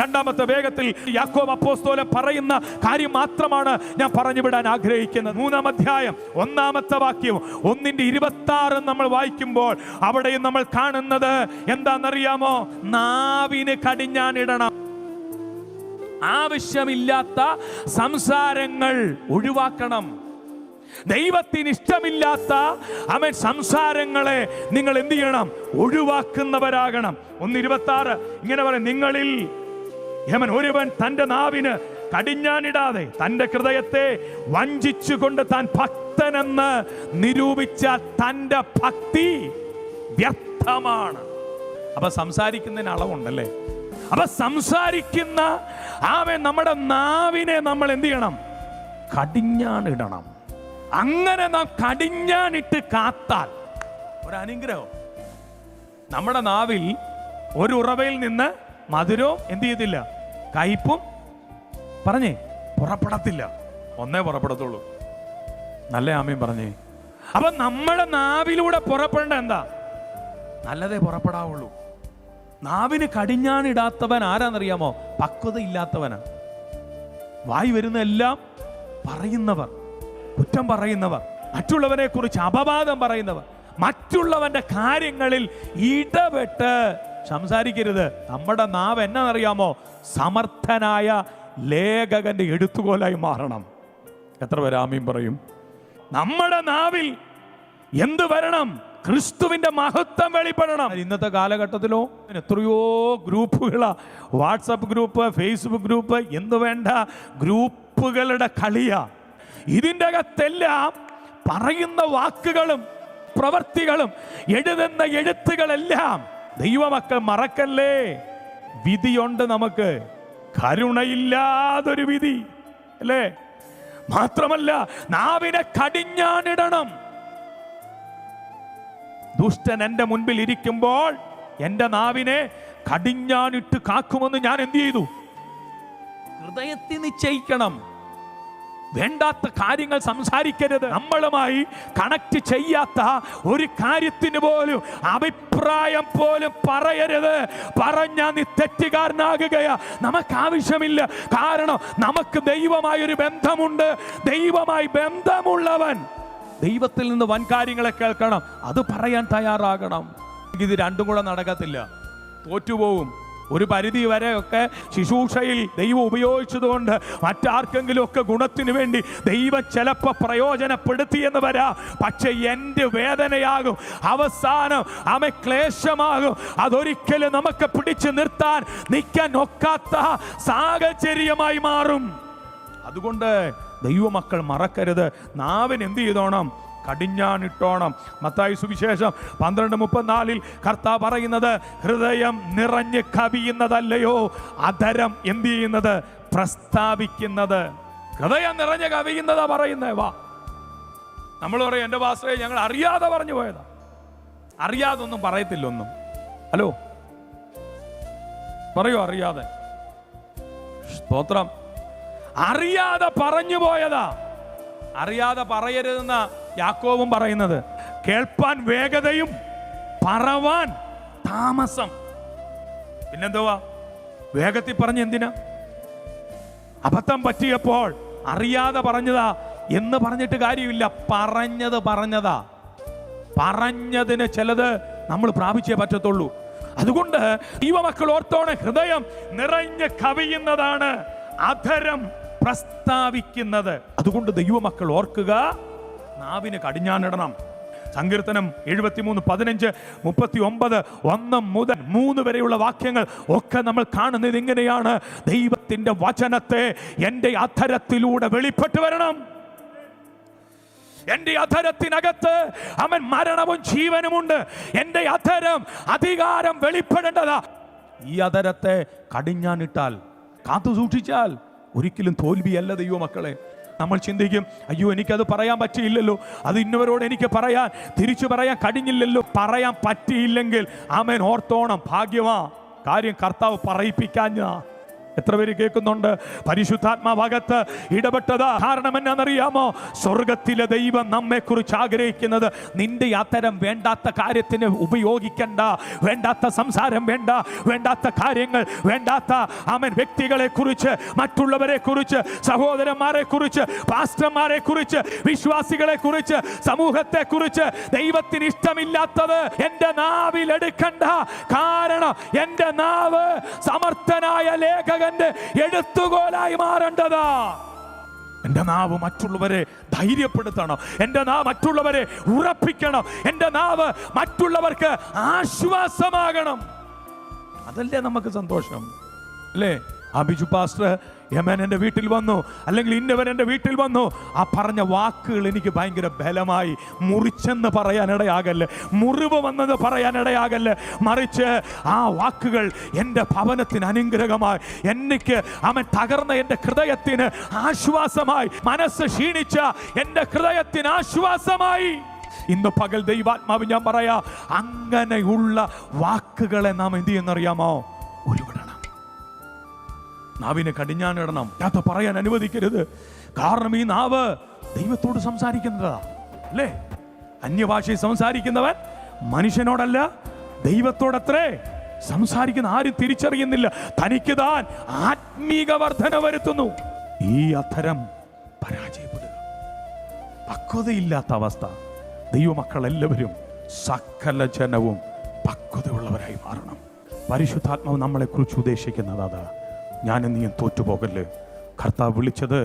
രണ്ടാമത്തെ വേഗത്തിൽ യാക്കോബ് അപ്പോസ്തോലൻ പറയുന്ന കാര്യം മാത്രമാണ് ഞാൻ പറഞ്ഞു വിടാൻ ആഗ്രഹിക്കുന്നത്. മൂന്നാം അധ്യായം ഒന്നാമത്തെ വാക്യം ഒന്നിന്റെ ഇരുപത്തി ആറ് നമ്മൾ വായിക്കുമ്പോൾ അവിടെയും നമ്മൾ കാണുന്നത് എന്താണെന്നറിയാമോ? നാവിന് കടിഞ്ഞാണിടണം ആവശ്യമില്ലാത്ത സംസാരങ്ങൾ ഒഴിവാക്കണം. ദൈവത്തിന് ഇഷ്ടമില്ലാത്ത അവൻ സംസാരങ്ങളെ നിങ്ങൾ എന്ത് ചെയ്യണം? ഒഴിവാക്കുന്നവരാകണം. ഒന്ന് ഇരുപത്തി ഇങ്ങനെ പറയും നിങ്ങളിൽ യമൻ ഒരുവൻ തന്റെ നാവിന് കടിഞ്ഞാനിടാതെ തന്റെ ഹൃദയത്തെ വഞ്ചിച്ചുകൊണ്ട് താൻ ഭക്തനെന്ന് നിരൂപിച്ച തന്റെ ഭക്തി വ്യർത്ഥമാണ്. അപ്പൊ സംസാരിക്കുന്നതിന് അളവുണ്ടല്ലേ? അപ്പൊ സംസാരിക്കുന്ന ആമ നമ്മുടെ നാവിനെ നമ്മൾ എന്ത് ചെയ്യണം? കടിഞ്ഞാണിടണം. അങ്ങനെ നാം കടിഞ്ഞാണിട്ട് കാത്താൽ ഒരു അനുഗ്രഹം. നമ്മുടെ നാവിൽ ഒരു ഉറവയിൽ നിന്ന് മധുരവും എന്ത് ചെയ്യത്തില്ല? കയ്പും? പറഞ്ഞേ പുറപ്പെടത്തില്ല. ഒന്നേ പുറപ്പെടത്തുള്ളൂ. നല്ല ആമയും പറഞ്ഞേ. അപ്പൊ നമ്മുടെ നാവിലൂടെ പുറപ്പെടേണ്ട എന്താ? നല്ലതേ പുറപ്പെടാവുള്ളൂ. നാവിന് കടിഞ്ഞാണിടാത്തവൻ ആരാന്നറിയാമോ? പക്വത ഇല്ലാത്തവനാ വായി വരുന്ന എല്ലാം പറയുന്നവർ കുറ്റം പറയുന്നവർ മറ്റുള്ളവരെ കുറിച്ച് അപവാദം പറയുന്നവർ മറ്റുള്ളവന്റെ കാര്യങ്ങളിൽ ഇടപെട്ട് സംസാരിക്കരുത്. നമ്മുടെ നാവ് എന്നറിയാമോ സമർത്ഥനായ ലേഖകന്റെ എടുത്തുകോലായി മാറണം. എത്ര പേര് ആമീൻ പറയും? നമ്മുടെ നാവിൽ എന്ത് വരണം? ക്രിസ്തുവിന്റെ മഹത്വം വെളിപ്പെടണം. ഇന്നത്തെ കാലഘട്ടത്തിലോ എത്രയോ ഗ്രൂപ്പുകളാ. വാട്സപ്പ് ഗ്രൂപ്പ് ഫേസ്ബുക്ക് ഗ്രൂപ്പ് എന്ത് വേണ്ട ഗ്രൂപ്പുകളുടെ കളിയാ. ഇതിന്റെ അകത്തെല്ലാം പറയുന്ന വാക്കുകളും പ്രവൃത്തികളും എഴുതുന്ന എഴുത്തുകളെല്ലാം ദൈവമക്കൾ മറക്കല്ലേ? വിധിയുണ്ട് നമുക്ക്. കരുണയില്ലാതൊരു വിധി അല്ലേ? മാത്രമല്ല നാവിനെ കടിഞ്ഞാണിടണം. ദുഷ്ടൻ എന്റെ മുൻപിൽ ഇരിക്കുമ്പോൾ എന്റെ നാവിനെ കടിഞ്ഞാണിട്ട് കാക്കുമെന്ന് ഞാൻ എന്ത് ചെയ്തു? ഹൃദയത്തിൽ നിശ്ചയിക്കണം. വേണ്ടാത്ത കാര്യങ്ങൾ സംസാരിക്കരുത്. നമ്മളുമായി കണക്ട് ചെയ്യാത്ത ഒരു കാര്യത്തിന് പോലും അഭിപ്രായം പോലും പറയരുത്. പറഞ്ഞാ നീ തെറ്റുകാരനാകുകയാ. നമുക്ക് ആവശ്യമില്ല കാരണം നമുക്ക് ദൈവമായ ഒരു ബന്ധമുണ്ട്. ദൈവമായി ബന്ധമുള്ളവൻ. ദൈവത്തിൽ നിന്ന് വൻ കാര്യങ്ങളെ കേൾക്കണം. അത് പറയാൻ തയ്യാറാകണം. ഇത് രണ്ടും കൂടെ നടക്കത്തില്ല. തോറ്റുപോകും ഒരു പരിധി വരെയൊക്കെ ഒക്കെ ശുശ്രൂഷയിൽ ദൈവം ഉപയോഗിച്ചതുകൊണ്ട് മറ്റാർക്കെങ്കിലും ഒക്കെ ഗുണത്തിന് വേണ്ടി ദൈവം ചിലപ്പോൾ പ്രയോജനപ്പെടുത്തിയെന്ന് വരാം. പക്ഷേ എന്റെ വേദനയാകും അവസാനം അമ ക്ലേശമാകും. അതൊരിക്കലും നമുക്ക് പിടിച്ചു നിർത്താൻ നിൽക്കാൻ ഒക്കാത്ത സാഹചര്യമായി മാറും. അതുകൊണ്ട് ദൈവമക്കൾ മറക്കരുത്. നാവിന് എന്ത് ചെയ്തോണം? കടിഞ്ഞാണിട്ടോണം. മത്തായി സുവിശേഷം പന്ത്രണ്ട് മുപ്പത്തിനാലിൽ കർത്താവ് പറയുന്നത് ഹൃദയം നിറഞ്ഞ് കവിയുന്നതല്ലയോ? അധരം എന്ത് ചെയ്യുന്നത്? പ്രസ്താവിക്കുന്നത്. ഹൃദയം നിറഞ്ഞ് കവിയുന്നതാ പറയുന്നത് വാ. നമ്മൾ പറയും എന്റെ ഭാഷയെ ഞങ്ങൾ അറിയാതെ പറഞ്ഞു പോയതാ. അറിയാതെ ഒന്നും പറയത്തില്ല ഒന്നും ഹലോ? പറയോ അറിയാതെ. സ്തോത്രം. അറിയാതെ പറഞ്ഞു പോയതാ. അറിയാതെ പറയരുതെന്ന യാക്കോവും പറയുന്നത് കേൾപ്പാൻ വേഗതയും പറവാൻ താമസം. പിന്നെന്തുവാ? വേഗത്തിൽ പറഞ്ഞ എന്തിനാ? അബദ്ധം പറ്റിയപ്പോൾ അറിയാതെ പറഞ്ഞതാ. എന്ന് പറഞ്ഞിട്ട് കാര്യമില്ല. പറഞ്ഞത് പറഞ്ഞതാ. പറഞ്ഞതിന് ചിലത് നമ്മൾ പ്രാപിച്ചേ പറ്റത്തുള്ളൂ. അതുകൊണ്ട് ദൈവമക്കൾ ഓർത്തോണെ ഹൃദയം നിറഞ്ഞ് കവിയുന്നതാണ് അധരം പ്രസ്താവിക്കുന്നത്. അതുകൊണ്ട് ദൈവമക്കൾ ഓർക്കുക നാവിന് കടിഞ്ഞാണിടണം. സങ്കീർത്തനം എഴുപത്തിമൂന്ന് പതിനഞ്ച് മുപ്പത്തി ഒമ്പത് ഒന്ന് മുതൽ മൂന്ന് വരെയുള്ള വാക്യങ്ങൾ ഒക്കെ നമ്മൾ കാണുന്നത് ഇങ്ങനെയാണ്. ദൈവത്തിന്റെ വചനത്തെ എന്റെ അധരത്തിലൂടെ വെളിപ്പെട്ട് വരണം. എന്റെ അധരത്തിനകത്ത് അവൻ മരണവും ജീവനുമുണ്ട്. എന്റെ അധരം അധികാരം വെളിപ്പെടേണ്ടതാ. ഈ അധരത്തെ കടിഞ്ഞാനിട്ടാൽ കാത്തു സൂക്ഷിച്ചാൽ ഒരിക്കലും തോൽവിയല്ല ദൈവമക്കളെ. നമ്മൾ ചിന്തിക്കും അയ്യോ എനിക്കത് പറയാൻ പറ്റിയില്ലല്ലോ. അത് ഇന്നവരോട് എനിക്ക് പറയാൻ തിരിച്ചു പറയാൻ കഴിഞ്ഞില്ലല്ലോ പറയാൻ പറ്റിയില്ലെങ്കിൽ ആമേൻ ഓർത്തോണം ഭാഗ്യമാ കാര്യം കർത്താവ് പറയിപ്പിക്കാഞ്ഞ എത്ര പേര് കേൾക്കുന്നുണ്ട്? പരിശുദ്ധാത്മാവകത്ത് ഇടപെട്ടത്. കാരണം എന്നാണെന്നറിയാമോ? സ്വർഗത്തിലെ ദൈവം നമ്മെ കുറിച്ച് ആഗ്രഹിക്കുന്നത് നിന്റെ അത്തരം വേണ്ടാത്ത കാര്യത്തിന് ഉപയോഗിക്കണ്ട. വേണ്ടാത്ത സംസാരം വേണ്ട. വേണ്ടാത്ത കാര്യങ്ങൾ വേണ്ടാത്ത അവൻ വ്യക്തികളെ കുറിച്ച് മറ്റുള്ളവരെ കുറിച്ച് സഹോദരന്മാരെ കുറിച്ച് പാസ്റ്റർമാരെ കുറിച്ച് വിശ്വാസികളെ കുറിച്ച് സമൂഹത്തെ കുറിച്ച് ദൈവത്തിന് ഇഷ്ടമില്ലാത്തത് എന്റെ നാവിൽ എടുക്കണ്ട കാരണം എന്റെ നാവ് സമർത്ഥനായ ലേഖകന്റെ എഴുത്തുകോലായി മാറേണ്ടതാ. എന്റെ നാവ് മറ്റുള്ളവരെ ധൈര്യപ്പെടുത്തണം. എന്റെ നാവ് മറ്റുള്ളവരെ ഉറപ്പിക്കണം. എന്റെ നാവ് മറ്റുള്ളവർക്ക് ആശ്വാസമാകണം. അതല്ലേ നമുക്ക് സന്തോഷം? അല്ലേ? ബിജു പാസ്റ്റർ യമൻ എന്റെ വീട്ടിൽ വന്നു അല്ലെങ്കിൽ ഇന്നവൻ എന്റെ വീട്ടിൽ വന്നു. ആ പറഞ്ഞ വാക്കുകൾ എനിക്ക് ഭയങ്കര ബലമായി മുറിച്ചെന്ന് പറയാൻ ഇടയാകല്ല്? മുറിവ് വന്നത് പറയാൻ ഇടയാകല്ല്? മറിച്ച് ആ വാക്കുകൾ എന്റെ ഭവനത്തിന് അനുഗ്രഹമായി എനിക്ക് അവൻ തകർന്ന എന്റെ ഹൃദയത്തിന് ആശ്വാസമായി മനസ്സ് ക്ഷീണിച്ച എന്റെ ഹൃദയത്തിന് ആശ്വാസമായി. ഇന്ന് പകൽ ദൈവാത്മാവ് ഞാൻ പറയാ അങ്ങനെയുള്ള വാക്കുകളെ നാം എന്ത് ചെയ്യുന്നറിയാമോ നാവിനെ കടിഞ്ഞാണിടണം. അത് പറയാൻ അനുവദിക്കരുത്. കാരണം ഈ നാവ് ദൈവത്തോട് സംസാരിക്കുന്നതാ. അല്ലേ? അന്യഭാഷയിൽ സംസാരിക്കുന്നവൻ മനുഷ്യനോടല്ല ദൈവത്തോടത്രേ സംസാരിക്കുന്ന ആരും തിരിച്ചറിയുന്നില്ല. തനിക്ക് താൻ ആത്മീക വർധന വരുത്തുന്നു. ഈ അധരം പരാജയപ്പെടുക. പക്വതയില്ലാത്ത അവസ്ഥ. ദൈവമക്കൾ എല്ലാവരും സകല ജനവും പക്വതയുള്ളവരായി മാറണം. പരിശുദ്ധാത്മാവ് നമ്മളെ കുറിച്ച് ഉദ്ദേശിക്കുന്നത് അതാ. ഞാൻ നീയും തോറ്റുപോകല്ലേ? കർത്താവ് വിളിച്ചത്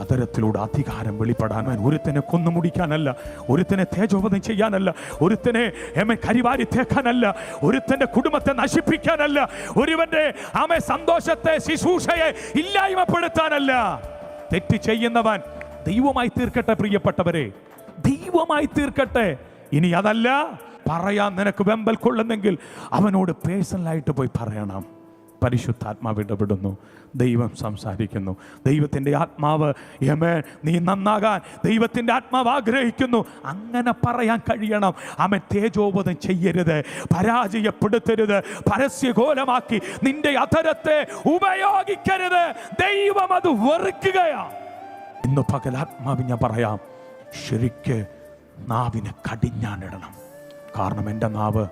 അതരത്തിലൂടെ അധികാരം വെളിപ്പെടാൻ ഒരുത്തനെ കൊന്നു മുടിക്കാനല്ല ഒരുത്തനെ തേജോപദം ചെയ്യാനല്ല ഒരുത്തനെ എമ്മെ കരിവാരി തേക്കാനല്ല ഒരുത്തന്റെ കുടുംബത്തെ നശിപ്പിക്കാനല്ല ഒരുവന്റെ ആമെ സന്തോഷത്തെ ശുശ്രൂഷയെ ഇല്ലായ്മപ്പെടുത്താനല്ല. തെറ്റ് ചെയ്യുന്നവൻ ദൈവമായി തീർക്കട്ടെ പ്രിയപ്പെട്ടവരെ. ദൈവമായി തീർക്കട്ടെ. ഇനി അതല്ല പറയാൻ നിനക്ക് വെമ്പൽ കൊള്ളുന്നെങ്കിൽ അവനോട് പേഴ്സണലായിട്ട് പോയി പറയണം. പരിശുദ്ധാത്മാവ് ഇടപെടുന്നു ദൈവം സംസാരിക്കുന്നു. ദൈവത്തിന്റെ ആത്മാവ് യമേ നീ നന്നാകാൻ ദൈവത്തിന്റെ ആത്മാവ് ആഗ്രഹിക്കുന്നു. അങ്ങനെ പറയാൻ കഴിയണം. അവൻ തേജോബോധം ചെയ്യരുത്. പരാജയപ്പെടുത്തരുത്. പരസ്യകോലമാക്കി നിന്റെ അധരത്തെ ഉപയോഗിക്കരുത്. ദൈവം അത് വെറുക്കുകയാണ് ഇന്ന് പകലാത്മാവ് ഞാൻ പറയാം ശരിക്ക് നാവിനെ കടിഞ്ഞാണിടണം. കാരണം എന്റെ നാവ്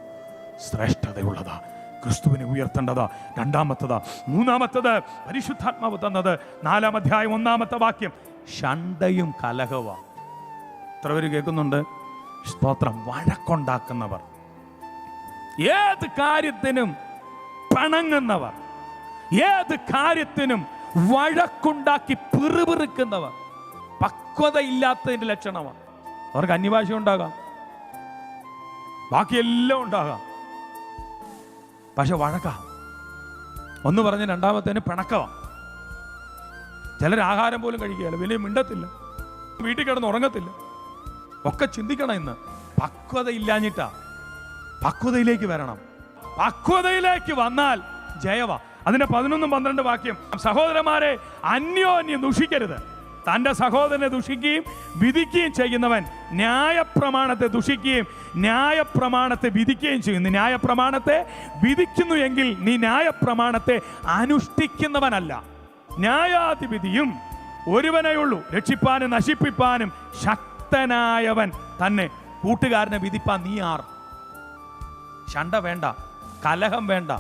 ശ്രേഷ്ഠതയുള്ളതാ. ക്രിസ്തുവിനെ ഉയർത്തേണ്ടതാ. രണ്ടാമത്തതാ മൂന്നാമത്തത് പരിശുദ്ധാത്മാവ് തന്നത്. നാലാം അധ്യായം ഒന്നാമത്തെ വാക്യം ഷണ്ടയും കലഹവ. എത്ര പേര് കേൾക്കുന്നുണ്ട്? സ്തോത്രം വഴക്കുണ്ടാക്കുന്നവർ. ഏത് കാര്യത്തിനും പണങ്ങുന്നവർ. ഏത് കാര്യത്തിനും വഴക്കുണ്ടാക്കി പിറുപിറുക്കുന്നവർ. പക്വതയില്ലാത്തതിന്റെ ലക്ഷണമാണ്. അവർക്ക് അന്യഭാഷ ഉണ്ടാകാം ബാക്കിയെല്ലാം ഉണ്ടാകാം. പക്ഷെ വഴക്കാം. ഒന്ന് പറഞ്ഞ് രണ്ടാമത്തേന് പിണക്കമാണ് ചിലർ ആഹാരം പോലും കഴിക്കുകയല്ല വലിയ മിണ്ടത്തില്ല വീട്ടിൽ കിടന്ന് ഉറങ്ങത്തില്ല. ഒക്കെ ചിന്തിക്കണം ഇന്ന്. പക്വതയില്ലാഞ്ഞിട്ടാ. പക്വതയിലേക്ക് വരണം. പക്വതയിലേക്ക് വന്നാൽ ജയവ. അതിന്റെ പതിനൊന്നും പന്ത്രണ്ട് വാക്യം. സഹോദരന്മാരെ അന്യോന്യം ദുഷിക്കരുത്. തന്റെ സഹോദരനെ ദുഷിക്കുകയും വിധിക്കുകയും ചെയ്യുന്നവൻ ന്യായപ്രമാണത്തെ ദുഷിക്കുകയും ന്യായപ്രമാണത്തെ വിധിക്കുകയും ചെയ്യുന്നു. ന്യായപ്രമാണത്തെ വിധിക്കുന്നു എങ്കിൽ നീ ന്യായപ്രമാണത്തെ അനുഷ്ഠിക്കുന്നവനല്ല. ന്യായാധിപതിയും ഒരുവനെയുള്ളൂ രക്ഷിപ്പാനും നശിപ്പിപ്പാനും ശക്തനായവൻ തന്നെ. കൂട്ടുകാരനെ വിധിപ്പാൻ നീ ആർ? ശണ്ട വേണ്ട കലഹം വേണ്ട.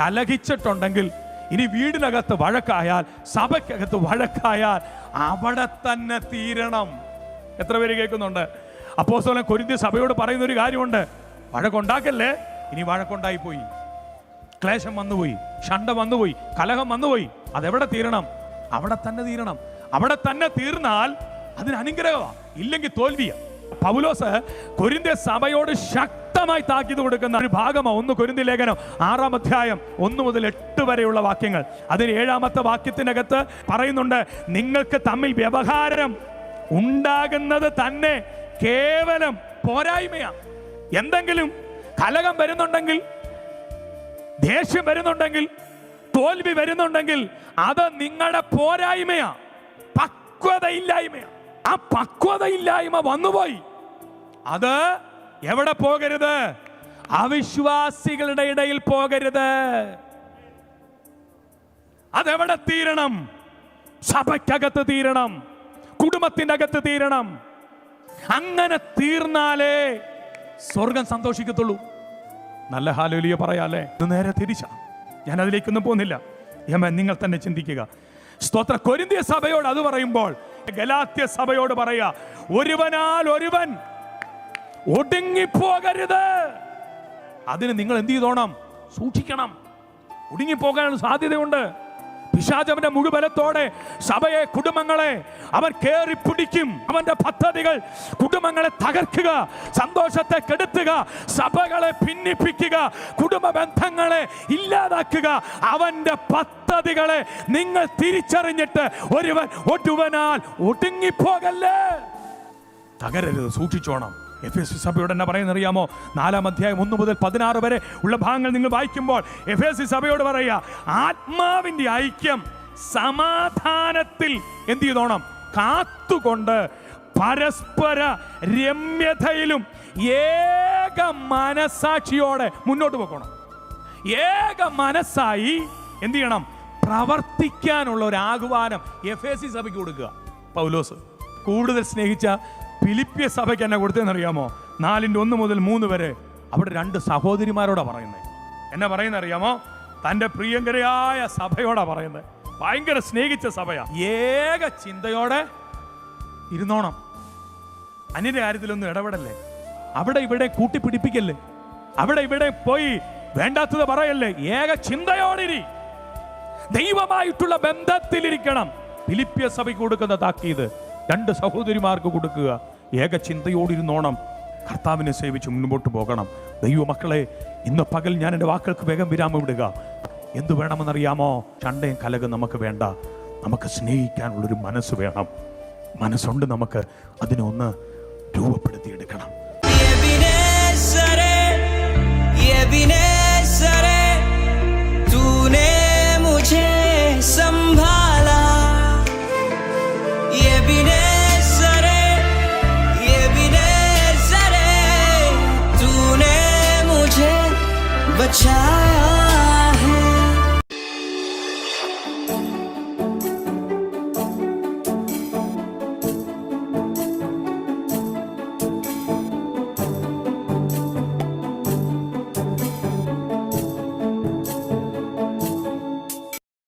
കലഹിച്ചിട്ടുണ്ടെങ്കിൽ ഇനി വീടിനകത്ത് വഴക്കായാൽ സഭയ്ക്കകത്ത് വഴക്കായാൽ അവിടെ തന്നെ തീരണം. എത്ര പേര് കേൾക്കുന്നുണ്ട്? അപ്പോസ്തലൻ കൊരിന്തി സഭയോട് പറയുന്ന ഒരു കാര്യമുണ്ട്. വഴക്കുണ്ടാക്കല്ലേ? ഇനി വഴക്കുണ്ടായി പോയി ക്ലേശം വന്നുപോയി ഷണ്ട വന്നുപോയി കലഹം വന്നുപോയി. അതെവിടെ തീരണം? അവിടെ തന്നെ തീരണം. അവിടെ തന്നെ തീർന്നാൽ അതിന് അനുഗ്രഹമാണ് ഇല്ലെങ്കിൽ തോൽവിയാ. പൗലോസ് കൊരിന്ത്യ സഭയോട് ശക്തമായി താക്കീത് കൊടുക്കുന്ന ഒരു ഭാഗമാണ് ഒന്ന് കൊരിന്തി ലേഖനം. ആറാം അധ്യായം ഒന്ന് മുതൽ എട്ട് വരെയുള്ള വാക്യങ്ങൾ. അതിന് ഏഴാമത്തെ വാക്യത്തിനകത്ത് പറയുന്നുണ്ട് നിങ്ങൾക്ക് തമ്മിൽ വ്യവഹാരം ഉണ്ടാകുന്നത് തന്നെ കേവലം പോരായ്മയാണ് എന്തെങ്കിലും കലകം വരുന്നുണ്ടെങ്കിൽ ദേഷ്യം വരുന്നുണ്ടെങ്കിൽ തോൽവി വരുന്നുണ്ടെങ്കിൽ അത് നിങ്ങളുടെ പോരായ്മയാ. പക്വതയില്ലായ്മയാ. ആ പക്വതയില്ലായ്മ വന്നുപോയി. അത് എവിടെ പോകരുത്? അവിശ്വാസികളുടെ ഇടയിൽ പോകരുത്. അതെവിടെ തീരണം? സഭയ്ക്കകത്ത് തീരണം. കുടുംബത്തിന്റെ അകത്ത് തീരണം. അങ്ങനെ തീർന്നാലേ സ്വർഗം സന്തോഷിക്കത്തുള്ളൂ. നല്ല ഹാലോലിയ പറയാല്ലേ? ഇത് നേരെ തിരിച്ചാ. ഞാൻ അതിലേക്കൊന്നും പോകുന്നില്ല. യമൻ നിങ്ങൾ തന്നെ ചിന്തിക്കുക. സ്തോത്ര കൊരിന്തിയ സഭയോട് അത് പറയുമ്പോൾ ഗലാത്യ സഭയോട് പറയുക ഒരുവനാൽ ഒരുവൻ ഒടുങ്ങിപ്പോകരുത്. അതിന് നിങ്ങൾ എന്ത് ചെയ്തോണം? സൂക്ഷിക്കണം. ഒടുങ്ങിപ്പോകാനുള്ള സാധ്യതയുണ്ട്. പിശാചവന്റെ മുഴുവലത്തോടെ സഭയെ കുടുംബങ്ങളെ അവൻ കേറി പിടിക്കും. അവന്റെ പദ്ധതികൾ കുടുംബങ്ങളെ തകർക്കുക സന്തോഷത്തെ കെടുത്തുക സഭകളെ ഭിന്നിപ്പിക്കുക കുടുംബ ബന്ധങ്ങളെ ഇല്ലാതാക്കുക. അവന്റെ പദ്ധതികളെ നിങ്ങൾ തിരിച്ചറിഞ്ഞിട്ട് ഒരുവൻ ഒടുവനാൽ ഒടുങ്ങിപ്പോകല്ലേ? തകരരുത് സൂക്ഷിച്ചോണം. എഫ് എസ് സഭയോട് എന്നാ പറയുന്നറിയാമോ? നാലാം അധ്യായം ഒന്ന് മുതൽ പതിനാറ് വരെ ഉള്ള ഭാഗങ്ങൾ നിങ്ങൾ വായിക്കുമ്പോൾ എഫ് എസ് സഭയോട് പറയുക ആത്മാവിന്റെ ഐക്യം സമാധാനത്തിൽ എന്ത് ചെയ്തോണം? കാത്തുകൊണ്ട് പരസ്പര രമ്യതയിലും ഏക മനസാക്ഷിയോടെ മുന്നോട്ട് പോകണം. ഏക മനസ്സായി എന്ത് ചെയ്യണം? പ്രവർത്തിക്കാനുള്ള ഒരു ആഹ്വാനം എഫ് എ സി സഭയ്ക്ക് കൊടുക്കുക. പൗലോസ് കൂടുതൽ സ്നേഹിച്ച ഫിലിപ്പിയ സഭയ്ക്ക് എന്നെ കൊടുത്തതെന്നറിയാമോ? നാലിന്റെ ഒന്ന് മുതൽ മൂന്ന് വരെ അവിടെ രണ്ട് സഹോദരിമാരോടാ പറയുന്നത് എന്നെ പറയുന്ന അറിയാമോ തന്റെ പ്രിയങ്കരയായ സഭയോടാ പറയുന്നത് ഭയങ്കര സ്നേഹിച്ച സഭയാ. ഏക ചിന്തയോടെ ഇരുന്നോണം. അന്യന്റെ കാര്യത്തിലൊന്നും ഇടപെടല്ലേ? അവിടെ ഇവിടെ കൂട്ടിപ്പിടിപ്പിക്കല്ലേ? അവിടെ ഇവിടെ പോയി വേണ്ടാത്തത് പറയല്ലേ? ഏക ചിന്തയോടിരി. ദൈവമായിട്ടുള്ള ബന്ധത്തിലിരിക്കണം. ഫിലിപ്പിയ സഭയ്ക്ക് കൊടുക്കുന്ന താക്കീത്. രണ്ട് സഹോദരിമാർക്ക് കൊടുക്കുക. ഏക ചിന്തയോടിരുന്നോണം കർത്താവിനെ സേവിച്ച് മുന്നോട്ട് പോകണം. ദൈവമക്കളെ ഇന്ന് പകൽ ഞാൻ എന്റെ വാക്കുകൾക്ക് വേഗം വിരാമം വിടുക എന്തു വേണമെന്നറിയാമോ? ചണ്ടയും കലകും നമുക്ക് വേണ്ട. നമുക്ക് സ്നേഹിക്കാനുള്ളൊരു മനസ്സ് വേണം. മനസ്സുണ്ട് നമുക്ക്. അതിനൊന്ന് രൂപപ്പെടുത്തിയെടുക്കണം. 자.